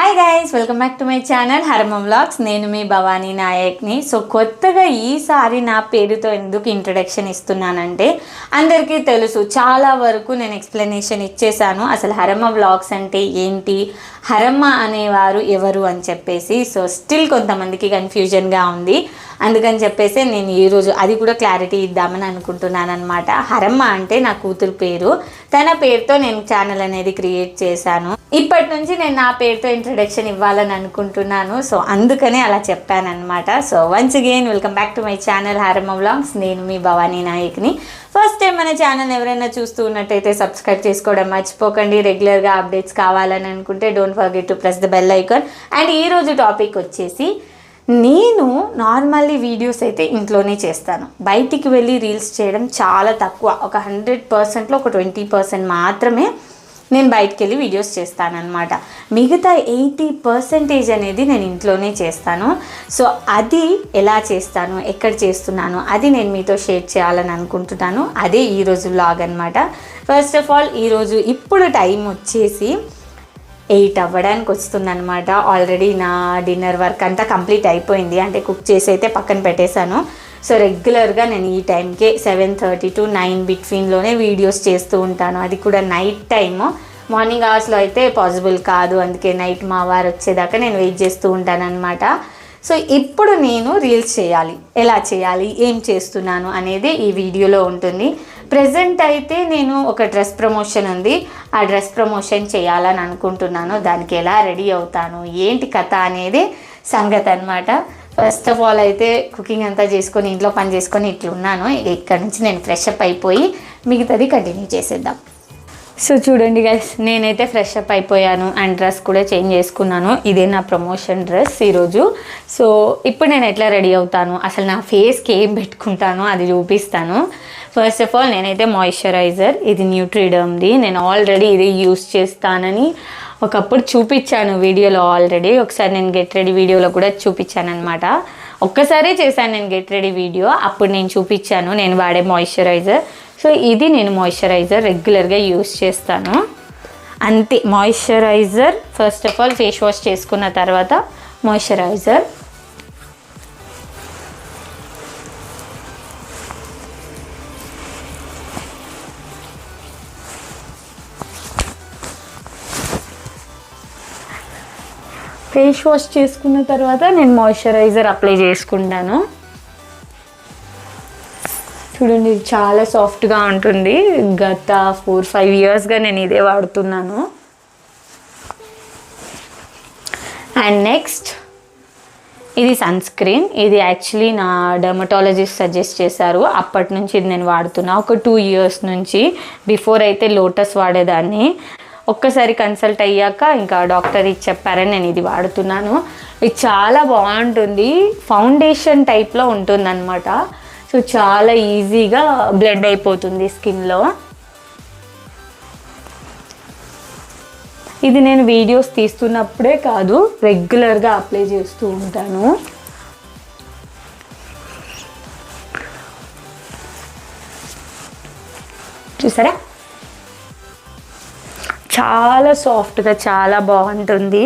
Hi guys welcome back to my channel Harma vlogs నేను మీ Bhavani నాయక్ని. So కొత్తగా ఈసారి నా పేరుతో ఎందుకు ఇంట్రడక్షన్ ఇస్తున్నానంటే అందరికీ తెలుసు చాలా వరకు నేను ఎక్స్ప్లెనేషన్ ఇచ్చేసాను అసలు హరమ్మ వ్లాగ్స్ అంటే ఏంటి? హరమ్మ అనేవారు ఎవరు అని చెప్పేసి సో స్టిల్ కొంతమందికి కన్ఫ్యూజన్గా ఉంది. అందుకని చెప్పేసి నేను ఈరోజు అది కూడా క్లారిటీ ఇద్దామని అనుకుంటున్నాను అనమాట హరమ్మ అంటే నా కూతురు పేరు. తన పేరుతో నేను ఛానల్ అనేది క్రియేట్ చేశాను. ఇప్పటి నుంచి నేను నా పేరుతో ఇంట్రడక్షన్ ఇవ్వాలని అనుకుంటున్నాను. సో అందుకనే అలా చెప్పానమాట so once again welcome back to my channel Haramma vlogs నేను మీ భవానీ నాయక్ని. ఫస్ట్ టైం మన ఛానల్ ఎవరైనా చూస్తూ ఉన్నట్టయితే సబ్స్క్రైబ్ చేసుకోవడం మర్చిపోకండి. రెగ్యులర్గా అప్డేట్స్ కావాలని అనుకుంటే don't forget to press the bell icon and ఈరోజు టాపిక్ వచ్చేసి నేను నార్మల్లీ వీడియోస్ అయితే ఇంట్లోనే చేస్తాను. బయటికి వెళ్ళి రీల్స్ చేయడం చాలా తక్కువ. ఒక హండ్రెడ్ పర్సెంట్లో ఒక ట్వంటీ పర్సెంట్ మాత్రమే నేను బయటికి వెళ్ళి వీడియోస్ చేస్తానన్నమాట. మిగతా ఎయిటీ పర్సెంటేజ్ అనేది నేను ఇంట్లోనే చేస్తాను. సో అది ఎలా చేస్తాను? ఎక్కడ చేస్తున్నాను? అది నేను మీతో షేర్ చేయాలని అనుకుంటున్నాను. అదే ఈరోజు లాగ్ అనమాట ఫస్ట్ ఆఫ్ ఆల్ ఈరోజు ఇప్పుడు టైం వచ్చేసి ఎయిట్ అవ్వడానికి వస్తుందన్నమాట. ఆల్రెడీ నా డిన్నర్ వర్క్ అంతా కంప్లీట్ అయిపోయింది. అంటే కుక్ చేసి అయితే పక్కన పెట్టేశాను. సో రెగ్యులర్గా నేను ఈ టైంకే సెవెన్ థర్టీ టు నైన్ బిట్వీన్లోనే వీడియోస్ చేస్తూ ఉంటాను. అది కూడా నైట్ టైము మార్నింగ్ అవర్స్లో అయితే పాసిబుల్ కాదు. అందుకే నైట్ మా వారు వచ్చేదాకా నేను వెయిట్ చేస్తూ ఉంటాను అనమాట సో ఇప్పుడు నేను రీల్స్ చేయాలి. ఎలా చేయాలి? ఏం చేస్తున్నాను అనేది ఈ వీడియోలో ఉంటుంది. ప్రజెంట్ అయితే నేను ఒక డ్రెస్ ప్రమోషన్ ఉంది. ఆ డ్రెస్ ప్రమోషన్ చేయాలని అనుకుంటున్నాను. దానికి ఎలా రెడీ అవుతాను? ఏంటి కథ అనేది సంగతి అనమాట ఫస్ట్ ఆఫ్ ఆల్ అయితే కుకింగ్ అంతా చేసుకొని ఇంట్లో పని చేసుకొని ఇట్లున్నాను. ఇక్కడ నుంచి నేను ఫ్రెష్ అప్ అయిపోయి మిగతాది కంటిన్యూ చేసేద్దాం. సో చూడండి గైస్ నేనైతే ఫ్రెష్ అప్ అయిపోయాను. అండ్ డ్రెస్ కూడా చేంజ్ చేసుకున్నాను. ఇదే నా ప్రమోషన్ డ్రెస్ ఈరోజు. సో ఇప్పుడు నేను ఎట్లా రెడీ అవుతాను? అసలు నా ఫేస్కి ఏం పెట్టుకుంటాను అది చూపిస్తాను. ఫస్ట్ ఆఫ్ ఆల్ నేనైతే మాయిశ్చరైజర్ ఇది న్యూట్రీడమ్ది నేను ఆల్రెడీ ఇది యూస్ చేస్తానని ఒకప్పుడు చూపించాను వీడియోలో ఆల్రెడీ ఒకసారి నేను గెట్ రెడీ వీడియోలో కూడా చూపించాను అనమాట ఒక్కసారే చేశాను నేను గెట్ రెడీ వీడియో అప్పుడు నేను చూపించాను. నేను వాడే మాయిశ్చరైజర్ సో ఇది నేను మాయిశ్చరైజర్ రెగ్యులర్గా యూస్ చేస్తాను. అంతే moisturiser first of all face wash చేసుకున్న తర్వాత మాయిశ్చరైజర్ ఫేస్ వాష్ చేసుకున్న తర్వాత నేను మాయిశ్చరైజర్ అప్లై చేసుకుంటాను. చూడండి ఇది చాలా సాఫ్ట్గా ఉంటుంది. గత ఫోర్ ఫైవ్ ఇయర్స్గా నేను ఇదే వాడుతున్నాను. అండ్ నెక్స్ట్ ఇది సన్ స్క్రీన్ ఇది యాక్చువల్లీ నా డర్మటాలజిస్ట్ సజెస్ట్ చేశారు. అప్పటి నుంచి ఇది నేను వాడుతున్నా. ఒక టూ ఇయర్స్ నుంచి బిఫోర్ అయితే లోటస్ వాడేదాన్ని. ఒక్కసారి కన్సల్ట్ అయ్యాక ఇంకా డాక్టర్ ఇది చెప్పారని నేను ఇది వాడుతున్నాను. ఇది చాలా బాగుంటుంది. ఫౌండేషన్ టైప్లో ఉంటుందన్నమాట. సో చాలా ఈజీగా బ్లెండ్ అయిపోతుంది స్కిన్లో. ఇది నేను వీడియోస్ తీస్తున్నప్పుడే కాదు రెగ్యులర్గా అప్లై చేస్తూ ఉంటాను. చూసారా? చాలా సాఫ్ట్గా చాలా బాగుంటుంది.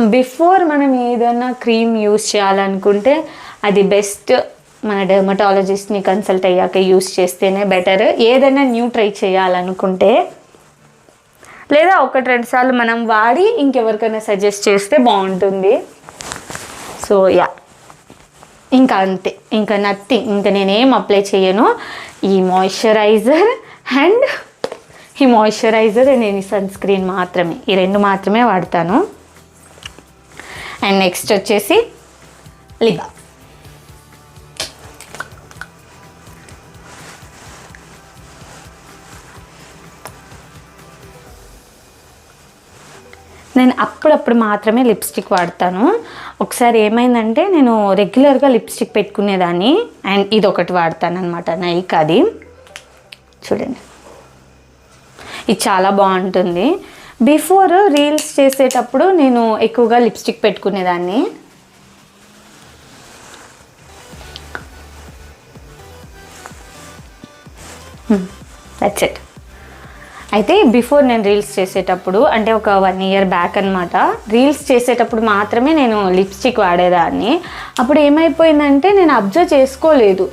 బిఫోర్ మనం ఏదైనా క్రీమ్ యూస్ చేయాలనుకుంటే అది బెస్ట్ మన డెర్మటాలజిస్ట్ని కన్సల్ట్ అయ్యాక యూస్ చేస్తేనే బెటర్ ఏదైనా న్యూ ట్రై చేయాలనుకుంటే లేదా ఒకటి రెండు సార్లు మనం వాడి ఇంకెవరికైనా సజెస్ట్ చేస్తే బాగుంటుంది. సో యా ఇంకా అంతే. ఇంకా నథింగ్ ఇంకా నేనేం అప్లై చేయను. ఈ మాయిశ్చరైజర్ అండ్ ఈ మాయిశ్చరైజర్ నేను సన్ స్క్రీన్ మాత్రమే. ఈ రెండు మాత్రమే వాడతాను. అండ్ నెక్స్ట్ వచ్చేసి లిబా నేను అప్పుడప్పుడు మాత్రమే లిప్స్టిక్ వాడతాను. ఒకసారి ఏమైందంటే నేను రెగ్యులర్గా లిప్స్టిక్ పెట్టుకునేదాన్ని. అండ్ ఇది ఒకటి వాడతాను అనమాట నైక్ అది. చూడండి. ఇది చాలా బాగుంటుంది. బిఫోర్ రీల్స్ చేసేటప్పుడు నేను ఎక్కువగా లిప్స్టిక్ పెట్టుకునేదాన్ని. దట్స్ ఇట్ అయితే బిఫోర్ నేను రీల్స్ చేసేటప్పుడు అంటే ఒక వన్ ఇయర్ బ్యాక్ అనమాట రీల్స్ చేసేటప్పుడు మాత్రమే నేను లిప్స్టిక్ వాడేదాన్ని. అప్పుడు ఏమైపోయిందంటే నేను అబ్జర్వ్ చేసుకోలేదు.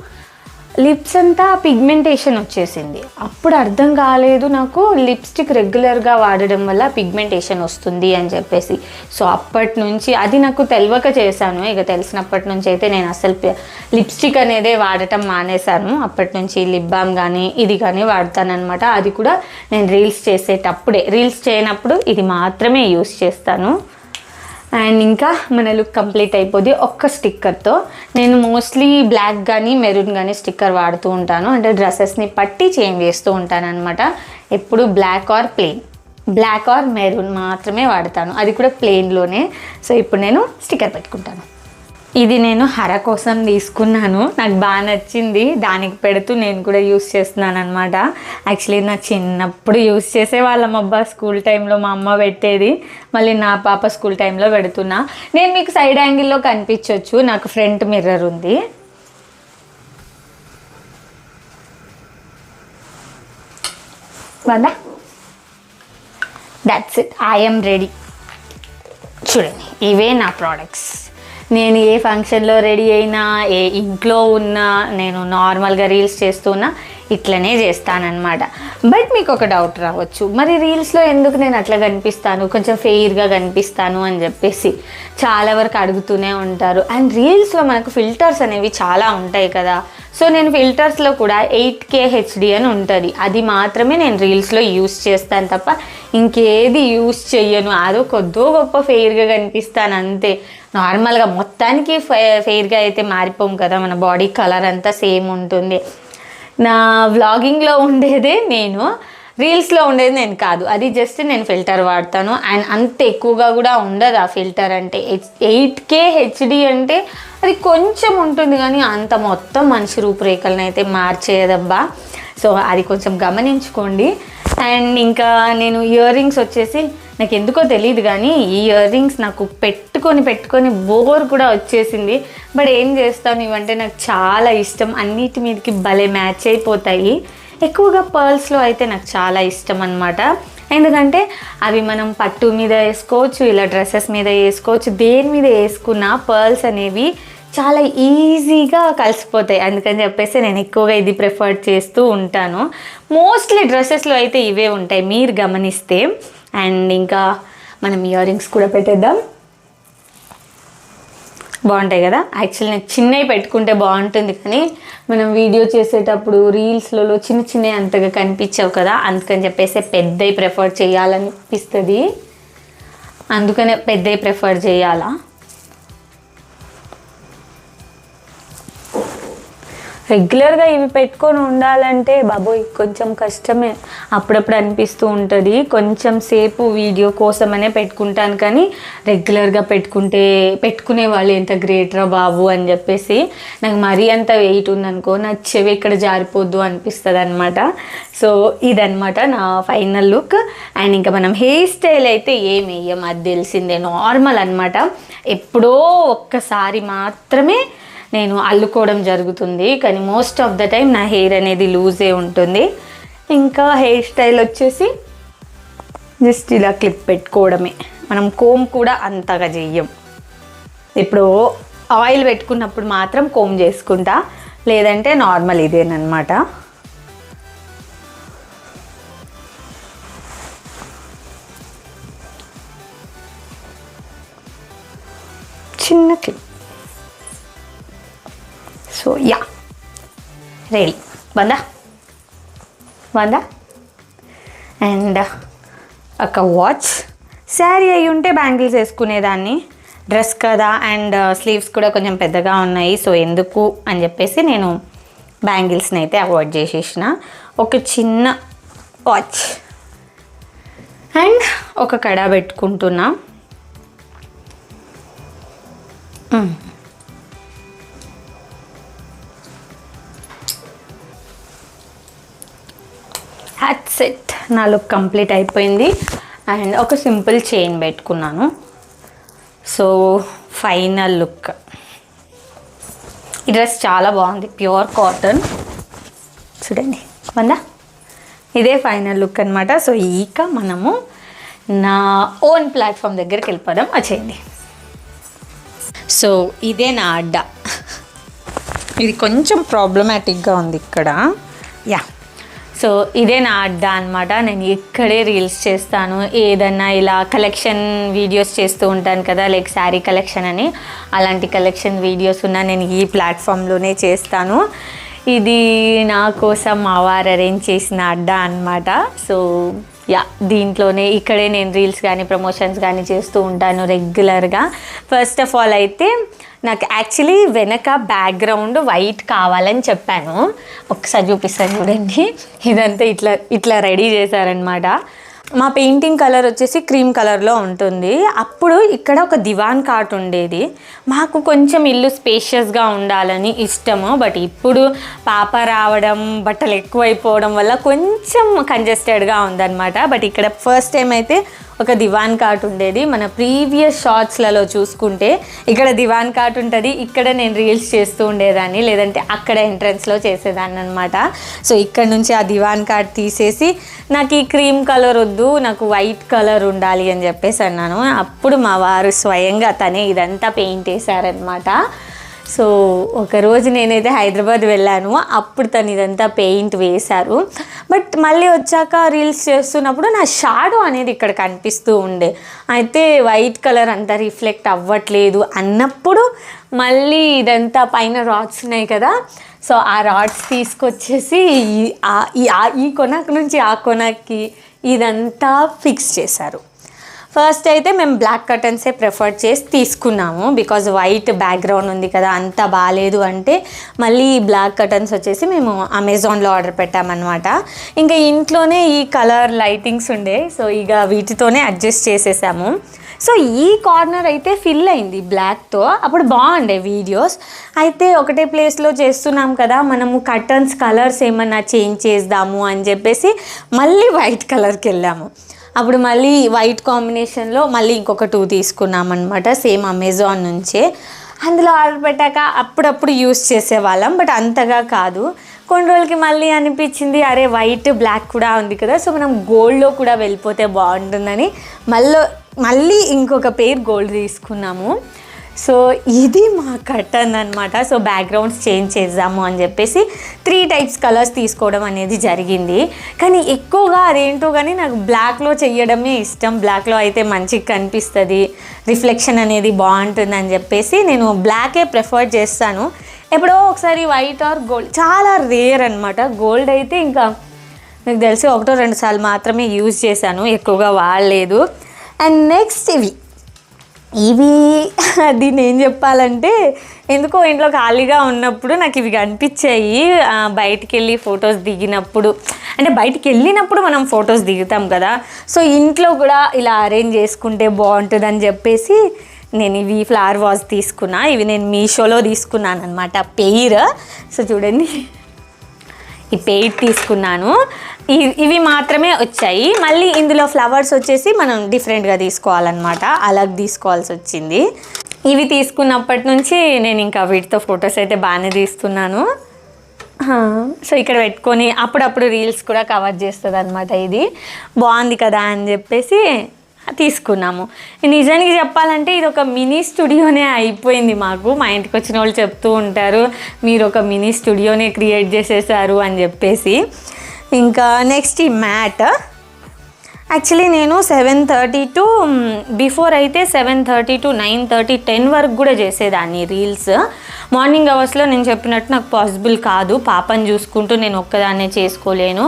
లిప్స్ అంతా పిగ్మెంటేషన్ వచ్చేసింది. అప్పుడు అర్థం కాలేదు నాకు లిప్స్టిక్ రెగ్యులర్గా వాడడం వల్ల పిగ్మెంటేషన్ వస్తుంది అని చెప్పేసి. సో అప్పటి నుంచి అది నాకు తెలియక చేశాను. ఇక తెలిసినప్పటి నుంచి అయితే నేను అసలు లిప్స్టిక్ అనేదే వాడటం మానేశాను. అప్పటి నుంచి లిప్ బామ్ కానీ ఇది కానీ వాడతానమాట అది కూడా నేను రీల్స్ చేసేటప్పుడే. రీల్స్ చేయనప్పుడు ఇది మాత్రమే యూస్ చేస్తాను. అండ్ ఇంకా మన లుక్ కంప్లీట్ అయిపోద్ది ఒక్క స్టిక్కర్తో నేను మోస్ట్లీ బ్లాక్ కానీ మెరూన్ కానీ స్టిక్కర్ వాడుతూ ఉంటాను. అంటే డ్రెస్సెస్ని పట్టి చేంజ్ చేస్తూ ఉంటాను అనమాట ఎప్పుడు black or plain black or maroon మాత్రమే వాడతాను. అది కూడా ప్లెయిన్లోనే సో ఇప్పుడు నేను స్టిక్కర్ పెట్టుకుంటాను. ఇది నేను హర కోసం తీసుకున్నాను. నాకు బాగా నచ్చింది. దానికి పెడుతూ నేను కూడా యూస్ చేస్తున్నాను అనమాట యాక్చువల్లీ నా చిన్నప్పుడు యూస్ చేసేవాళ్ళం అబ్బా. స్కూల్ టైంలో మా అమ్మ పెట్టేది. మళ్ళీ నా పాప స్కూల్ టైంలో పెడుతున్నా. నేను మీకు సైడ్ యాంగిల్లో కనిపించవచ్చు నాకు ఫ్రంట్ మిర్రర్ ఉంది. వదా దట్స్ ఇట్ ఐఎమ్ రెడీ చూడండి ఇవే నా ప్రోడక్ట్స్ నేను ఏ ఫంక్షన్లో రెడీ అయినా ఏ ఇంట్లో ఉన్నా నేను నార్మల్గా రీల్స్ చేస్తున్నా ఇట్లనే చేస్తానన్నమాట. బట్ మీకు ఒక డౌట్ రావచ్చు. మరి రీల్స్లో ఎందుకు నేను అట్లా కనిపిస్తాను? కొంచెం ఫెయిర్గా కనిపిస్తాను అని చెప్పేసి చాలా వరకు అడుగుతూనే ఉంటారు. అండ్ రీల్స్లో మనకు ఫిల్టర్స్ అనేవి చాలా ఉంటాయి కదా. సో నేను ఫిల్టర్స్లో కూడా ఎయిట్ కే హెచ్డి అని ఉంటుంది. అది మాత్రమే నేను రీల్స్లో యూస్ చేస్తాను తప్ప ఇంకేది యూస్ చెయ్యను. అదో కొద్దో గొప్ప ఫెయిర్గా కనిపిస్తాను అంతే. నార్మల్గా మొత్తానికి ఫె ఫెయిర్గా అయితే మారిపోం కదా. మన బాడీ కలర్ అంతా సేమ్ ఉంటుంది. నా వ్లాగింగ్లో ఉండేదే నేను రీల్స్లో ఉండేది నేను కాదు. అది జస్ట్ నేను ఫిల్టర్ వాడతాను. అండ్ అంత ఎక్కువగా కూడా ఉండదు ఆ ఫిల్టర్ అంటే. ఎయిట్ కే హెచ్డి అంటే అది కొంచెం ఉంటుంది కానీ అంత మొత్తం మనిషి రూపురేఖలను అయితే మార్చేయదబ్బా. సో అది కొంచెం గమనించుకోండి. అండ్ ఇంకా నేను ఇయర్ రింగ్స్ వచ్చేసి నాకు ఎందుకో తెలియదు కానీ ఈ ఇయర్ రింగ్స్ నాకు పెట్టుకొని పెట్టుకొని బోర్ కూడా వచ్చేసింది. బట్ ఏం చేస్తాను ఇవంటే నాకు చాలా ఇష్టం. అన్నిటి మీదకి భలే మ్యాచ్ అయిపోతాయి. ఎక్కువగా పర్ల్స్లో అయితే నాకు చాలా ఇష్టం అనమాట ఎందుకంటే అవి మనం పట్టు మీద వేసుకోవచ్చు ఇలా డ్రెస్సెస్ మీద వేసుకోవచ్చు. దేని మీద వేసుకున్నా పర్ల్స్ అనేవి చాలా ఈజీగా కలిసిపోతాయి. అందుకని చెప్పేసి నేను ఎక్కువగా ఇది ప్రిఫర్ చేస్తూ ఉంటాను. మోస్ట్లీ డ్రెస్సెస్లో అయితే ఇవే ఉంటాయి. మీరు గమనిస్తే అండ్ ఇంకా మనం ఇయర్ రింగ్స్ కూడా పెట్టేద్దాం. బాగుంటాయి కదా? యాక్చువల్లీ నేను చిన్నవి పెట్టుకుంటే బాగుంటుంది కానీ మనం వీడియో చేసేటప్పుడు రీల్స్లలో చిన్న చిన్నవి అంతగా కనిపించవు కదా? అందుకని చెప్పేసి పెద్దవి ప్రిఫర్ చేయాలనిపిస్తుంది. అందుకనే పెద్దవి ప్రిఫర్ చేయాలా? రెగ్యులర్గా ఇవి పెట్టుకొని ఉండాలంటే బాబోయ్ కొంచెం కష్టమే. అప్పుడప్పుడు అనిపిస్తూ ఉంటుంది కొంచెం సేపు వీడియో కోసమనే పెట్టుకుంటాను కానీ రెగ్యులర్గా పెట్టుకుంటే పెట్టుకునే వాళ్ళు ఎంత గ్రేట్ రా బాబు అని చెప్పేసి నాకు మరీ అంత వెయిట్ ఉందనుకో నా చెవి ఇక్కడ జారిపోద్దు అనిపిస్తుంది అనమాట సో ఇదనమాట నా ఫైనల్ లుక్. అండ్ ఇంకా మనం హెయిర్ స్టైల్ అయితే ఏం వేయం అది తెలిసిందే. నార్మల్ అనమాట ఎప్పుడో ఒక్కసారి మాత్రమే నేను అల్లుకోవడం జరుగుతుంది కానీ మోస్ట్ ఆఫ్ ద టైం నా హెయిర్ అనేది లూజే ఉంటుంది. ఇంకా హెయిర్ స్టైల్ వచ్చేసి జస్ట్ ఇలా క్లిప్ పెట్టుకోవడమే. మనం కోమ్ కూడా అంతగా చెయ్యం. ఇప్పుడు ఆయిల్ పెట్టుకున్నప్పుడు మాత్రం కోమ్ చేసుకుంటా లేదంటే నార్మల్ ఇదేనమాట చిన్న క్లిప్ సో యా రెడీ వందా వందా అండ్ ఒక వాచ్ శారీ అయి ఉంటే బ్యాంగిల్స్ వేసుకునేదాన్ని. డ్రెస్ కదా అండ్ స్లీవ్స్ uh, కూడా కొంచెం పెద్దగా ఉన్నాయి. సో ఎందుకు అని చెప్పేసి నేను బ్యాంగిల్స్ని అయితే అవాయిడ్ చేసేసిన. ఒక చిన్న వాచ్ అండ్ ఒక కడ పెట్టుకుంటున్నా. Hmm. హ్యాట్స్ సెట్ నా లుక్ కంప్లీట్ అయిపోయింది. అండ్ ఒక సింపుల్ చైన్ పెట్టుకున్నాను. So final look. ఈ డ్రెస్ చాలా బాగుంది. Pure cotton. చూడండి. వందా ఇదే ఫైనల్ లుక్ అనమాట సో ఇక మనము నా ఓన్ ప్లాట్ఫామ్ దగ్గరికి వెళ్ళిపోదాం. వచ్చేయండి సో ఇదే నా అడ్డా. ఇది కొంచెం ప్రాబ్లమాటిక్గా ఉంది ఇక్కడ. యా. సో ఇదే నా అడ్డా అనమాట నేను ఇక్కడే రీల్స్ చేస్తాను. ఏదన్నా ఇలా కలెక్షన్ వీడియోస్ చేస్తూ ఉంటాను కదా లైక్ శారీ కలెక్షన్ అని అలాంటి కలెక్షన్ వీడియోస్ ఉన్న నేను ఈ ప్లాట్ఫామ్లోనే చేస్తాను. ఇది నా కోసం మా వారు అరేంజ్ చేసిన అడ్డా అనమాట సో యా దీంట్లోనే ఇక్కడే నేను రీల్స్ కానీ ప్రమోషన్స్ కానీ చేస్తూ ఉంటాను రెగ్యులర్గా. ఫస్ట్ ఆఫ్ ఆల్ అయితే నాకు యాక్చువల్లీ వెనక బ్యాక్గ్రౌండ్ వైట్ కావాలని చెప్పాను. ఒకసారి చూపిస్తాను చూడండి. ఇదంతా ఇట్లా ఇట్లా రెడీ చేశారనమాట మా పెయింటింగ్ కలర్ వచ్చేసి క్రీమ్ కలర్లో ఉంటుంది. అప్పుడు ఇక్కడ ఒక దివాన్ కాట్ ఉండేది. మాకు కొంచెం ఇల్లు స్పేషియస్గా ఉండాలని ఇష్టము. బట్ ఇప్పుడు పాప రావడం బట్టలు ఎక్కువైపోవడం వల్ల కొంచెం కంజెస్టెడ్గా ఉందన్నమాట. బట్ ఇక్కడ ఫస్ట్ టైం అయితే ఒక దివాన్ కాట్ ఉండేది. మన ప్రీవియస్ షార్ట్స్లలో చూసుకుంటే ఇక్కడ దివాన్ కాట్ ఉంటుంది ఇక్కడ నేను రీల్స్ చేస్తూ ఉండేదాన్ని లేదంటే అక్కడ ఎంట్రన్స్లో చేసేదాన్ని అనమాట సో ఇక్కడ నుంచి ఆ దివాన్ కాట్ తీసేసి నాకు ఈ క్రీమ్ కలర్ వద్దు నాకు వైట్ కలర్ ఉండాలి అని చెప్పేసి అన్నాను. అప్పుడు మా వారు స్వయంగా తనే ఇదంతా పెయింట్ వేశారనమాట సో ఒకరోజు నేనైతే హైదరాబాద్ వెళ్ళాను. అప్పుడు తను ఇదంతా పెయింట్ వేశారు. బట్ మళ్ళీ వచ్చాక రీల్స్ చేస్తున్నప్పుడు నా షాడో అనేది ఇక్కడ కనిపిస్తూ ఉండే. అయితే వైట్ కలర్ అంతా రిఫ్లెక్ట్ అవ్వట్లేదు అన్నప్పుడు మళ్ళీ ఇదంతా పైన రాడ్స్ ఉన్నాయి కదా. సో ఆ రాడ్స్ తీసుకొచ్చేసి ఈ- ఆ- కొనకు నుంచి ఆ కొనకి ఇదంతా ఫిక్స్ చేశారు. ఫస్ట్ అయితే మేము బ్లాక్ కర్టన్సే ప్రిఫర్ చేసి తీసుకున్నాము బికాజ్ వైట్ బ్యాక్గ్రౌండ్ ఉంది కదా అంత బాగాలేదు అంటే మళ్ళీ బ్లాక్ కర్టన్స్ వచ్చేసి మేము అమెజాన్లో ఆర్డర్ పెట్టామన్నమాట. ఇంకా ఇంట్లోనే ఈ కలర్ లైటింగ్స్ ఉండే సో ఇక వీటితోనే అడ్జస్ట్ చేసేసాము. సో ఈ కార్నర్ అయితే ఫిల్ అయింది బ్లాక్తో అప్పుడు బాగుండే వీడియోస్ అయితే ఒకటే ప్లేస్లో చేస్తున్నాం కదా మనము కర్టన్స్ కలర్స్ ఏమన్నా చేంజ్ చేద్దాము అని చెప్పేసి మళ్ళీ వైట్ కలర్కి వెళ్ళాము. అప్పుడు మళ్ళీ వైట్ కాంబినేషన్లో మళ్ళీ ఇంకొక టూ తీసుకున్నాం అనమాట సేమ్ అమెజాన్ నుంచే. అందులో ఆర్డర్ పెట్టాక అప్పుడప్పుడు యూస్ చేసేవాళ్ళం బట్ అంతగా కాదు. కొన్ని రోజులకి మళ్ళీ అనిపించింది అరే వైట్ బ్లాక్ కూడా ఉంది కదా సో మనం గోల్డ్లో కూడా వెళ్ళిపోతే బాగుంటుందని. మళ్ళీ మళ్ళీ ఇంకొక పేర్ గోల్డ్ తీసుకున్నాము. సో ఇది మా కటన్ అనమాట సో బ్యాక్గ్రౌండ్స్ చేంజ్ చేద్దాము అని చెప్పేసి త్రీ టైప్స్ కలర్స్ తీసుకోవడం అనేది జరిగింది. కానీ ఎక్కువగా అదేంటో కానీ నాకు బ్లాక్లో చేయడమే ఇష్టం. బ్లాక్లో అయితే మంచిగా కనిపిస్తుంది. రిఫ్లెక్షన్ అనేది బాగుంటుంది అని చెప్పేసి నేను బ్లాకే ప్రిఫర్ చేస్తాను. ఎప్పుడో ఒకసారి వైట్ ఆర్ గోల్డ్ చాలా రేర్ అనమాట గోల్డ్ అయితే ఇంకా నాకు తెలిసి ఒకటో రెండు సార్లు మాత్రమే యూజ్ చేశాను. ఎక్కువగా వాడలేదు. అండ్ నెక్స్ట్ ఇవి. ఇవి దీన్ని ఏం చెప్పాలంటే ఎందుకో ఇంట్లో ఖాళీగా ఉన్నప్పుడు నాకు ఇవి కనిపించాయి. బయటికి వెళ్ళి ఫొటోస్ దిగినప్పుడు. అంటే బయటికి వెళ్ళినప్పుడు మనం ఫొటోస్ దిగుతాం కదా. సో ఇంట్లో కూడా ఇలా అరేంజ్ చేసుకుంటే బాగుంటుందని చెప్పేసి నేను ఇవి ఫ్లవర్ వాజ్ తీసుకున్నా. ఇవి నేను మీషోలో తీసుకున్నాను అనమాట పెయిర్ సో చూడండి. ఈ పెయిడ్ తీసుకున్నాను. ఇవి మాత్రమే వచ్చాయి. మళ్ళీ ఇందులో ఫ్లవర్స్ వచ్చేసి మనం డిఫరెంట్గా తీసుకోవాలన్నమాట. అలాగ తీసుకోవాల్సి వచ్చింది. ఇవి తీసుకున్నప్పటి నుంచి నేను ఇంకా వీటితో ఫొటోస్ అయితే బాగానే తీస్తున్నాను. సో ఇక్కడ పెట్టుకొని అప్పుడప్పుడు రీల్స్ కూడా కవర్ చేస్తుంది అనమాట ఇది. బాగుంది కదా అని చెప్పేసి తీసుకున్నాము. నిజానికి చెప్పాలంటే ఇది ఒక మినీ స్టూడియోనే అయిపోయింది మాకు. మా ఇంటికి వచ్చిన వాళ్ళు చెప్తూ ఉంటారు మీరు ఒక మినీ స్టూడియోనే క్రియేట్ చేసేసారు అని చెప్పేసి. ఇంకా నెక్స్ట్ ఈ మ్యాట్. యాక్చువల్లీ నేను సెవెన్ థర్టీ టు బిఫోర్ అయితే seven thirty to nine thirty ten వరకు కూడా చేసేదాన్ని రీల్స్ మార్నింగ్ అవర్స్లో నేను చెప్పినట్టు నాకు పాసిబుల్ కాదు. పాపని చూసుకుంటూ నేను ఒక్కదాన్నే చేసుకోలేను.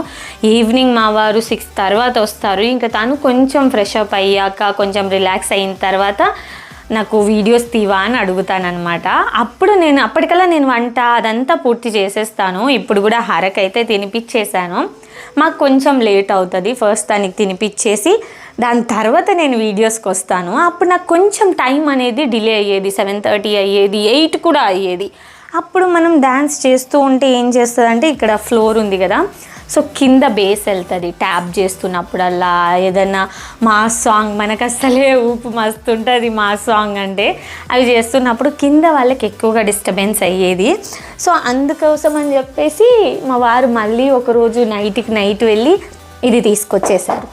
ఈవినింగ్ మా వారు సిక్స్ తర్వాత వస్తారు. ఇంకా తను కొంచెం ఫ్రెష్ అప్ అయ్యాక కొంచెం రిలాక్స్ అయిన తర్వాత నాకు వీడియోస్ తీవా అని అడుగుతానమాట అప్పుడు నేను అప్పటికల్లా నేను వంట అదంతా పూర్తి చేసేస్తాను. ఇప్పుడు కూడా హరకైతే తినిపించేశాను మాకు కొంచెం లేట్ అవుతుంది. ఫస్ట్ దానికి తినిపించేసి దాని తర్వాత నేను వీడియోస్కి వస్తాను. అప్పుడు నాకు కొంచెం టైం అనేది డిలే అయ్యేది. సెవెన్ థర్టీ అయ్యేది ఎయిట్ కూడా అయ్యేది. అప్పుడు మనం డ్యాన్స్ చేస్తూ ఉంటే ఏం చేస్తుందంటే ఇక్కడ ఫ్లోర్ ఉంది కదా. సో కింద బేస్ వెళ్తుంది ట్యాప్ చేస్తున్నప్పుడల్లా. ఏదన్నా మా సాంగ్ మనకు అసలే ఊపు మస్తు ఉంటుంది మా సాంగ్ అంటే అవి చేస్తున్నప్పుడు కింద వాళ్ళకి ఎక్కువగా డిస్టర్బెన్స్ అయ్యేది. సో అందుకోసం అని చెప్పేసి మా వారు మళ్ళీ ఒకరోజు నైట్కి నైట్ వెళ్ళి ఇది తీసుకొచ్చేసారు.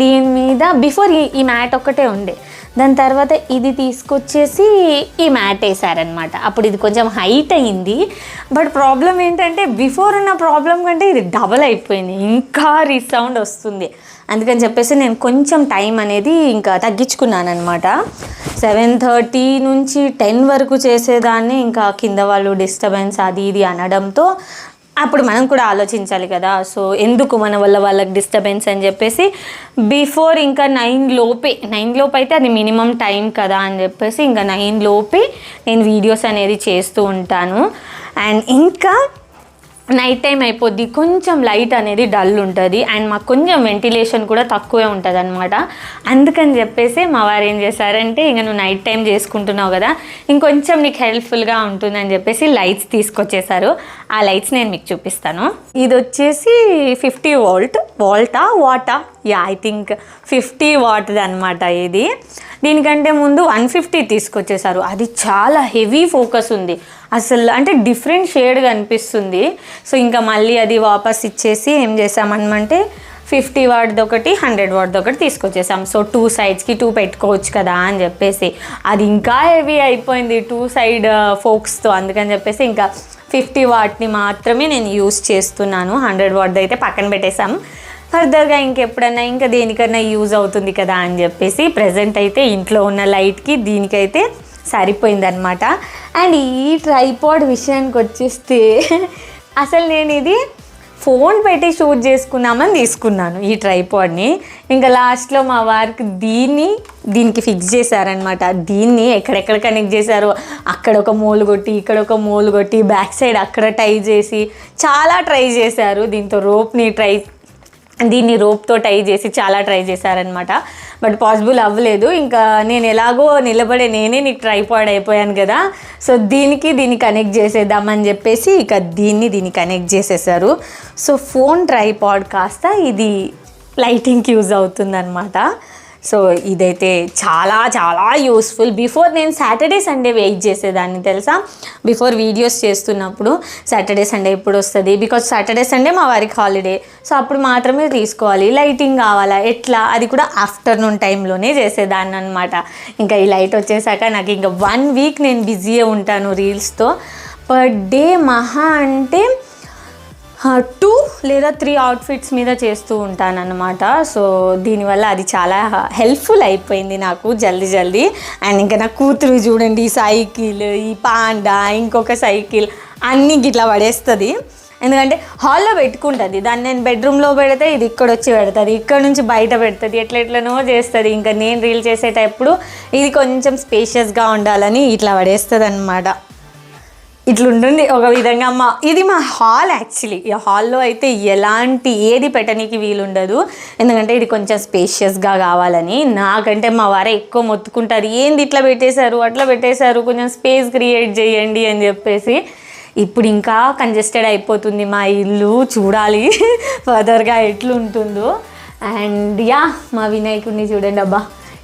దీని మీద బిఫోర్ ఈ ఈ మ్యాట్ ఒక్కటే ఉండే. దాని తర్వాత ఇది తీసుకొచ్చేసి ఈ మ్యాట్ వేసారనమాట అప్పుడు ఇది కొంచెం హైట్ అయింది. బట్ ప్రాబ్లం ఏంటంటే బిఫోర్ ఉన్న ప్రాబ్లం కంటే ఇది డబల్ అయిపోయింది. ఇంకా రీసౌండ్ వస్తుంది. అందుకని చెప్పేసి నేను కొంచెం టైం అనేది ఇంకా తగ్గించుకున్నానమాట సెవెన్ థర్టీ నుంచి టెన్ వరకు చేసేదాన్ని. ఇంకా కింద వాళ్ళు డిస్టర్బెన్స్ అది ఇది అనడంతో అప్పుడు మనం కూడా ఆలోచించాలి కదా. సో ఎందుకు మన వల్ల వాళ్ళకి డిస్టర్బెన్స్ అని చెప్పేసి బిఫోర్ ఇంకా నైన్ లోపే నైన్ లోపు అయితే అది మినిమం టైం కదా అని చెప్పేసి ఇంకా నైన్ లోపే నేను వీడియోస్ అనేది చేస్తూ ఉంటాను. అండ్ ఇంకా నైట్ టైం అయిపోద్ది కొంచెం లైట్ అనేది డల్ ఉంటుంది అండ్ మాకు కొంచెం వెంటిలేషన్ కూడా తక్కువే ఉంటుంది అనమాట అందుకని చెప్పేసి మా వారు ఏం చేశారంటే ఇంక నువ్వు నైట్ టైం చేసుకుంటున్నావు కదా ఇంకొంచెం నీకు హెల్ప్ఫుల్గా ఉంటుందని చెప్పేసి లైట్స్ తీసుకొచ్చేసారు ఆ లైట్స్ నేను మీకు చూపిస్తాను. ఇది వచ్చేసి ఫిఫ్టీ వోల్ట్ వోల్టా వాటా యా ఐ థింక్ ఫిఫ్టీ వాట్ది అనమాట ఇది. దీనికంటే ముందు వన్ ఫిఫ్టీ తీసుకొచ్చేసారు అది చాలా హెవీ ఫోకస్ ఉంది. అసలు అంటే డిఫరెంట్ షేడ్ కనిపిస్తుంది సో ఇంకా మళ్ళీ అది వాపస్ ఇచ్చేసి ఏం చేసామనమంటే ఫిఫ్టీ వాట్ది ఒకటి హండ్రెడ్ వాట్ది ఒకటి తీసుకొచ్చేసాం. సో టూ సైడ్స్కి టూ పెట్టుకోవచ్చు కదా అని చెప్పేసి. అది ఇంకా హెవీ అయిపోయింది టూ సైడ్ ఫోక్స్తో. అందుకని చెప్పేసి ఇంకా ఫిఫ్టీ వాట్ని మాత్రమే నేను యూస్ చేస్తున్నాను. హండ్రెడ్ వాట్ది అయితే పక్కన పెట్టేసాం ఫర్దర్గా ఇంకెప్పుడన్నా ఇంకా దేనికన్నా యూజ్ అవుతుంది కదా అని చెప్పేసి ప్రజెంట్ అయితే ఇంట్లో ఉన్న లైట్కి దీనికైతే సరిపోయిందనమాట అండ్ ఈ ట్రైపాడ్ విషయానికి వచ్చేస్తే అసలు నేను ఇది ఫోన్ పెట్టి షూట్ చేసుకుందామని తీసుకున్నాను ఈ ట్రైపాడ్ని. ఇంకా లాస్ట్లో మా వారికి దీన్ని దీనికి ఫిక్స్ చేశారనమాట దీన్ని ఎక్కడెక్కడ కనెక్ట్ చేశారో అక్కడ ఒక మూలు కొట్టి ఇక్కడ ఒక మూలు కొట్టి బ్యాక్ సైడ్ అక్కడ టై చేసి చాలా ట్రై చేశారు. దీంతో రోప్ని ట్రై దీన్ని రోప్తో టై చేసి చాలా ట్రై చేశారనమాట బట్ పాసిబుల్ అవ్వలేదు. ఇంకా నేను ఎలాగో నిలబడే నేనే నీకు ట్రైపాడ్ అయిపోయాను కదా. సో దీనికి దీన్ని కనెక్ట్ చేసేద్దామని చెప్పేసి ఇక దీన్ని దీన్ని కనెక్ట్ చేసేసారు. సో ఫోన్ ట్రైపాడ్ కాస్త ఇది లైటింగ్కి యూజ్ అవుతుందన్నమాట. సో ఇదైతే చాలా చాలా యూస్ఫుల్ బిఫోర్ నేను సాటర్డే సండే వెయిట్ చేసేదాన్ని తెలుసా? బిఫోర్ వీడియోస్ చేస్తున్నప్పుడు సాటర్డే సండే ఎప్పుడు వస్తుంది? బికాజ్ సాటర్డే సండే మా వారికి హాలిడే సో అప్పుడు మాత్రమే తీసుకోవాలి. లైటింగ్ కావాలా? ఎట్లా? అది కూడా ఆఫ్టర్నూన్ టైంలోనే చేసేదాన్ని అనమాట ఇంకా ఈ లైట్ వచ్చేసాక నాకు ఇంకా వన్ వీక్ నేను బిజీయే ఉంటాను రీల్స్తో పర్ డే మహా అంటే టూ లేదా త్రీ అవుట్ఫిట్స్ మీద చేస్తూ ఉంటానన్నమాట. సో దీనివల్ల అది చాలా హెల్ప్ఫుల్ అయిపోయింది నాకు జల్దీ జల్దీ. అండ్ ఇంకా నా కూతురు చూడండి ఈ సైకిల్ ఈ పాండా ఇంకొక సైకిల్ అన్నీ గిట్లా పడేస్తుంది. ఎందుకంటే హాల్లో పెట్టుకుంటుంది. దాన్ని నేను బెడ్రూమ్లో పెడితే ఇది ఇక్కడ వచ్చి పెడుతుంది ఇక్కడ నుంచి బయట పెడుతుంది ఎట్లా ఎట్లనో చేస్తుంది. ఇంకా నేను రీల్ చేసేటప్పుడు ఇది కొంచెం స్పేషియస్గా ఉండాలని ఇట్లా పడేస్తుంది అనమాట ఇట్లుంటుంది ఒక విధంగా మా ఇది మా హాల్ యాక్చువల్లీ. ఈ హాల్లో అయితే ఎలాంటి ఏది పెట్టనీకి వీలుండదు. ఎందుకంటే ఇది కొంచెం స్పేషియస్గా కావాలని. నాకంటే మా వారే ఎక్కువ మొత్తుకుంటారు. ఏంది ఇట్లా పెట్టేశారు? అట్లా పెట్టేశారు? కొంచెం స్పేస్ క్రియేట్ చేయండి అని చెప్పేసి. ఇప్పుడు ఇంకా కంజెస్టెడ్ అయిపోతుంది మా ఇల్లు. చూడాలి ఫర్దర్గా ఎట్లుంటుందో. అండ్ యా మా వినాయకుడిని చూడండి అబ్బా.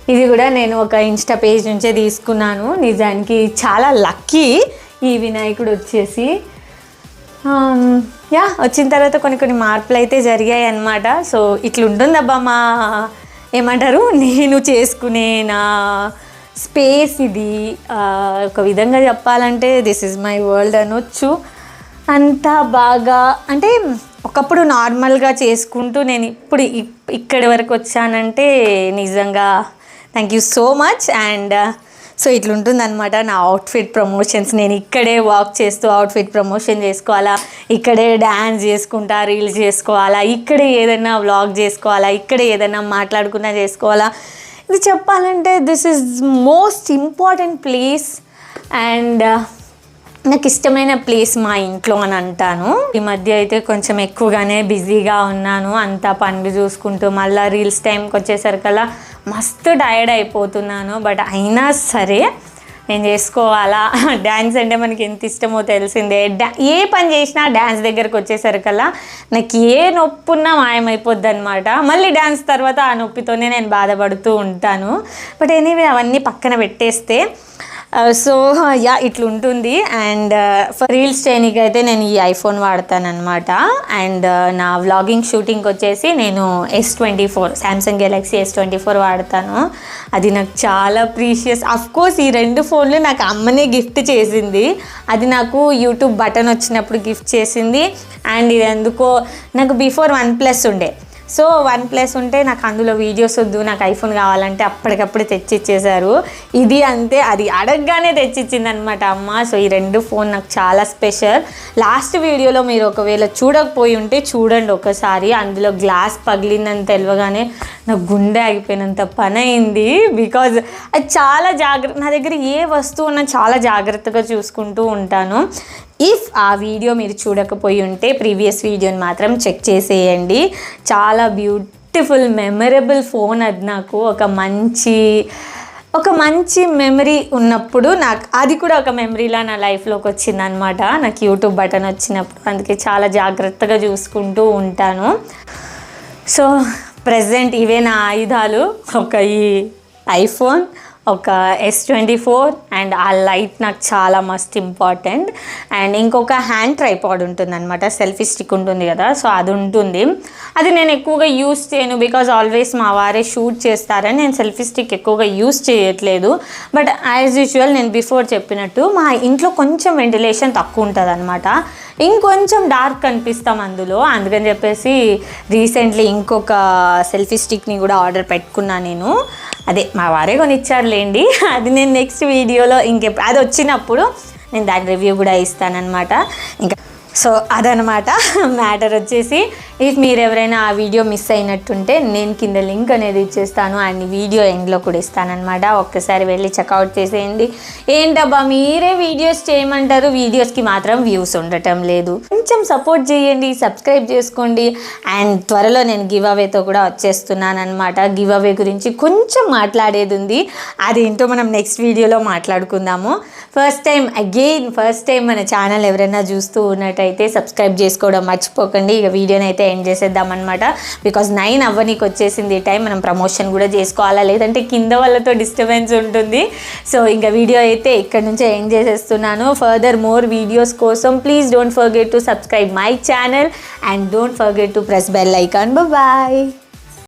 ఇది కూడా నేను ఒక ఇన్స్టా పేజ్ నుంచే తీసుకున్నాను. నిజానికి చాలా లక్కీ. ఈ వినాయకుడు వచ్చేసి యా వచ్చిన తర్వాత కొన్ని కొన్ని మార్పులు అయితే జరిగాయి అన్నమాట సో ఇట్లుంటుందబ్బా మా ఏమంటారు నేను చేసుకునే నా స్పేస్ ఇది. ఒక విధంగా చెప్పాలంటే దిస్ ఇస్ మై వరల్డ్ అనొచ్చు. అంత బాగా అంటే ఒకప్పుడు నార్మల్గా చేసుకుంటూ నేను ఇప్పుడు ఇప్- ఇక్కడి వరకు వచ్చానంటే నిజంగా thank you so much and so ఇట్లుంటుందన్నమాట నా అవుట్ఫిట్ ప్రమోషన్స్ నేను ఇక్కడే వాక్ చేస్తూ అవుట్ఫిట్ ప్రమోషన్ చేసుకోవాలా ఇక్కడే డ్యాన్స్ చేసుకుంటా రీల్స్ చేసుకోవాలా ఇక్కడే ఏదైనా వ్లాగ్ చేసుకోవాలా ఇక్కడే ఏదైనా మాట్లాడుకున్నా చేసుకోవాలా. ఇది చెప్పాలంటే this is most important place and నాకు ఇష్టమైన ప్లేస్ మా ఇంట్లో అని అంటాను. ఈ మధ్య అయితే కొంచెం ఎక్కువగానే బిజీగా ఉన్నాను. అంతా పనులు చూసుకుంటూ మళ్ళీ రీల్స్ టైంకి వచ్చేసరికల్లా మస్తు టైర్డ్ అయిపోతున్నాను బట్ అయినా సరే నేను చేసుకోవాలా? డ్యాన్స్ అంటే మనకి ఎంత ఇష్టమో తెలిసిందే. డా ఏ పని చేసినా డ్యాన్స్ దగ్గరకు వచ్చేసరికల్లా నాకు ఏ నొప్పి ఉన్నా మాయమైపోద్ది అనమాట మళ్ళీ డ్యాన్స్ తర్వాత ఆ నొప్పితోనే నేను బాధపడుతూ ఉంటాను. బట్ ఎనీవే అవన్నీ పక్కన పెట్టేస్తే Uh, so yeah ఇట్లుంటుంది. And reels చేయడానికి అయితే నేను ఈ ఐఫోన్ వాడతాను అనమాట అండ్ uh, నా వ్లాగింగ్ షూటింగ్ వచ్చేసి నేను S twenty four Samsung Galaxy S twenty four వాడతాను. అది నాకు చాలా ప్రీషియస్ కోర్స్ ఈ రెండు ఫోన్లు నాకు అమ్మనే గిఫ్ట్ చేసింది. అది నాకు యూట్యూబ్ బటన్ వచ్చినప్పుడు గిఫ్ట్ చేసింది. అండ్ ఇది ఎందుకో నాకు బిఫోర్ వన్ ప్లస్ ఉండే. సో వన్ ప్లస్ ఉంటే నాకు అందులో వీడియోస్ వద్దు నాకు ఐఫోన్ కావాలంటే అప్పటికప్పుడు తెచ్చిచ్చేశారు. ఇది అంతే అది అడగగానే తెచ్చిచ్చింది అనమాట అమ్మ. సో ఈ రెండు ఫోన్ నాకు చాలా స్పెషల్. లాస్ట్ వీడియోలో మీరు ఒకవేళ చూడకపోయి ఉంటే చూడండి ఒకసారి. అందులో గ్లాస్ పగిలిందని తెలియగానే నాకు గుండె ఆగిపోయినంత పని అయింది బికాజ్ అది చాలా జాగ్రత్త నా దగ్గర ఏ వస్తువు ఉన్నా చాలా జాగ్రత్తగా చూసుకుంటూ ఉంటాను. ఇఫ్ ఆ వీడియో మీరు చూడకపోయి ఉంటే ప్రీవియస్ వీడియోని మాత్రం చెక్ చేసేయండి. చాలా బ్యూటిఫుల్ మెమరబుల్ ఫోన్ అది నాకు. ఒక మంచి ఒక మంచి మెమరీ ఉన్నప్పుడు నాకు అది కూడా ఒక మెమరీలా నా లైఫ్లోకి వచ్చిందనమాట నాకు యూట్యూబ్ బటన్ వచ్చినప్పుడు. అందుకే చాలా జాగ్రత్తగా చూసుకుంటూ ఉంటాను. సో ప్రజెంట్ ఇవే నా ఆయుధాలు. ఒక ఈ ఐఫోన్ ఒక ఎస్ ట్వంటీ ఫోర్ అండ్ ఆ లైట్ నాకు చాలా మస్ట్ ఇంపార్టెంట్ అండ్ ఇంకొక హ్యాండ్ ట్రైపాడ్ ఉంటుంది అనమాట సెల్ఫీ స్టిక్ ఉంటుంది కదా సో అది ఉంటుంది. అది నేను ఎక్కువగా యూస్ చేయను బికాజ్ ఆల్వేస్ మా వారే షూట్ చేస్తారని నేను సెల్ఫీ స్టిక్ ఎక్కువగా యూస్ చేయట్లేదు. బట్ యాజ్ యూజువల్ నేను బిఫోర్ చెప్పినట్టు మా ఇంట్లో కొంచెం వెంటిలేషన్ తక్కువ ఉంటుంది అనమాట ఇంకొంచెం డార్క్ కనిపిస్తాం అందులో. అందుకని చెప్పేసి రీసెంట్లీ ఇంకొక సెల్ఫీ స్టిక్ని కూడా ఆర్డర్ పెట్టుకున్నా నేను. అదే మా వారే కొనిచ్చారులేండి. అది నేను నెక్స్ట్ వీడియోలో ఇంకెప్పుడు అది వచ్చినప్పుడు నేను దాని రివ్యూ కూడా ఇస్తానన్నమాట. ఇంకా సో అదనమాట మ్యాటర్ వచ్చేసి ఇఫ్ మీరు ఎవరైనా ఆ వీడియో మిస్ అయినట్టుంటే నేను కింద లింక్ అనేది ఇచ్చేస్తాను అండ్ వీడియో ఎండ్లో కూడా ఇస్తానమాట ఒక్కసారి వెళ్ళి చెక్అవుట్ చేసేయండి. ఏంటబ్బా మీరే వీడియోస్ చేయమంటారు? వీడియోస్కి మాత్రం వ్యూస్ ఉండటం లేదు. కొంచెం సపోర్ట్ చేయండి సబ్స్క్రైబ్ చేసుకోండి అండ్ త్వరలో నేను గివ్ అవేతో కూడా వచ్చేస్తున్నాను అనమాట గివ్ అవే గురించి కొంచెం మాట్లాడేది ఉంది. అదేంటో మనం నెక్స్ట్ వీడియోలో మాట్లాడుకుందాము. First time again first time మన ఛానల్ ఎవరైనా చూస్తూ ఉన్నట్టయితే అయితే సబ్స్క్రైబ్ చేసుకోవడం మర్చిపోకండి. ఇక వీడియోని అయితే ఎండ్ చేసేద్దాం అనమాట బికాజ్ నైన్ అవ్వనీకి వచ్చేసింది టైం మనం ప్రమోషన్ కూడా చేసుకోవాలా? లేదంటే కింద వాళ్ళతో డిస్టర్బెన్స్ ఉంటుంది. సో ఇంకా వీడియో అయితే ఇక్కడ నుంచే ఎండ్ చేసేస్తున్నాను. ఫర్దర్ మోర్ వీడియోస్ కోసం please don't forget to subscribe my channel and don't forget to press bell icon bye